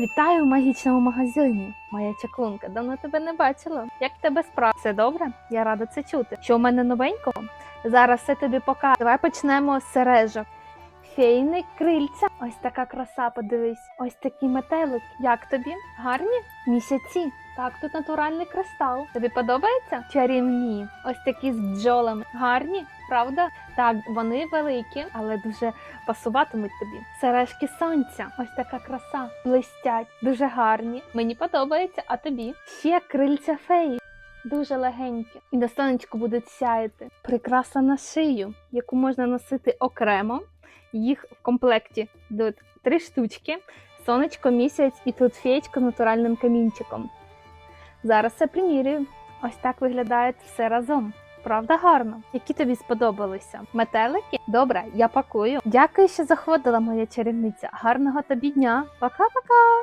Вітаю в магічному магазині, моя чаклунка. Давно тебе не бачила. Як тебе справа? Все добре? Я рада це чути. Що в мене новенького? Зараз все тобі покажу. Давай почнемо з сережок. Фейни крильця. Ось така краса, подивись. Ось такі метелик. Як тобі? Гарні? Місяці. Так, тут натуральний кристал. Тобі подобається? Чарівні. Ось такі з бджолами. Гарні, правда? Так, вони великі, але дуже пасуватимуть тобі. Сережки сонця, ось така краса, блистять, дуже гарні. Мені подобається, а тобі? Ще крильця феї. Дуже легенькі і на сонечку будуть сяяти. Прикраса на шию, яку можна носити окремо. Їх в комплекті йдуть три штучки: сонечко, місяць і тут феєчка натуральним камінчиком. Зараз все примірюю. Ось так виглядає все разом. Правда гарно? Які тобі сподобалися? Метелики? Добре, я пакую. Дякую, що заходила, моя чарівниця. Гарного тобі дня. Пока-пока!